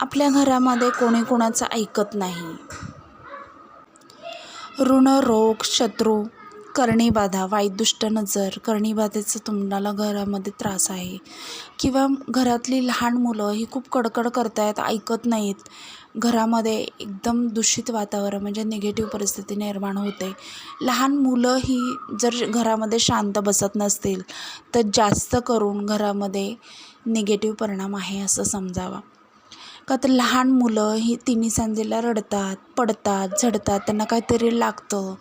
आपल्या घरामध्ये कोणी कोणाचं ऐकत नाही. ऋण रोग शत्रू करणीबाधा वाईदुष्ट नजर कर्णीबाधेचं तुम्हाला घरामध्ये त्रास आहे. किंवा घरातली लहान मुलं ही खूप कडकड करतायत ऐकत नाहीत. घरामध्ये एकदम दूषित वातावरण म्हणजे निगेटिव्ह परिस्थिती निर्माण होते. लहान मुलं ही जर घरामध्ये शांत बसत नसतील तर जास्त करून घरामध्ये निगेटिव्ह परिणाम आहे असं समजावा. का तर लहान मुलं ही तिन्ही सांजेला रडतात पडतात झडतात त्यांना काहीतरी लागतं.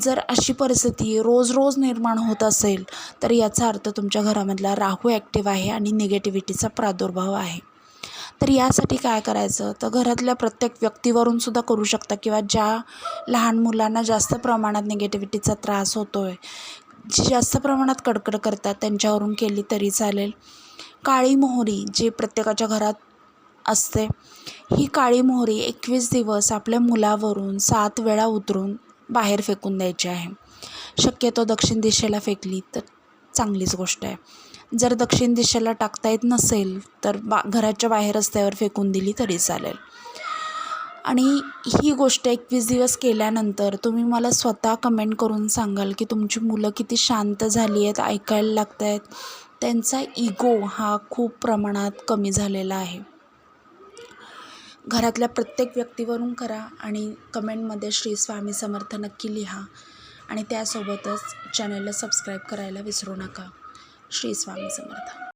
जर अशी परिस्थिती रोज रोज निर्माण होत असेल तर याचा अर्थ तुमच्या घरामधला राहू ॲक्टिव्ह आहे आणि निगेटिव्हिटीचा प्रादुर्भाव आहे. तर यासाठी काय करायचं? तर घरातल्या प्रत्येक व्यक्तीवरून सुद्धा करू शकता किंवा ज्या लहान मुलांना जास्त प्रमाणात निगेटिव्हिटीचा त्रास होतो आहे जी जास्त प्रमाणात कडकड करतात त्यांच्यावरून केली तरी चालेल. काळी मोहरी जी प्रत्येकाच्या घरात असते. ही काळी मोहरी एकवीस दिवस आपल्या मुलावरून सात वेळा उतरून बाहेर फेकून द्यायची आहे. शक्यतो दक्षिण दिशेला फेकली तर चांगलीच गोष्ट आहे. जर दक्षिण दिशेला टाकता येत नसेल तर बा घराच्या बाहेर रस्त्यावर फेकून दिली तरी चालेल. आणि ही गोष्ट एकवीस दिवस केल्यानंतर तुम्ही मला स्वतः कमेंट करून सांगाल की तुमची मुलं किती शांत झाली आहेत ऐकायला लागत आहेत त्यांचा इगो हा खूप प्रमाणात कमी झालेला आहे. घरातल्या प्रत्येक व्यक्तीवरून करा आणि कमेंटमध्ये श्री स्वामी समर्थ नक्की लिहा. आणि त्यासोबतच चॅनलला सबस्क्राईब करायला विसरू नका. श्री स्वामी समर्थ.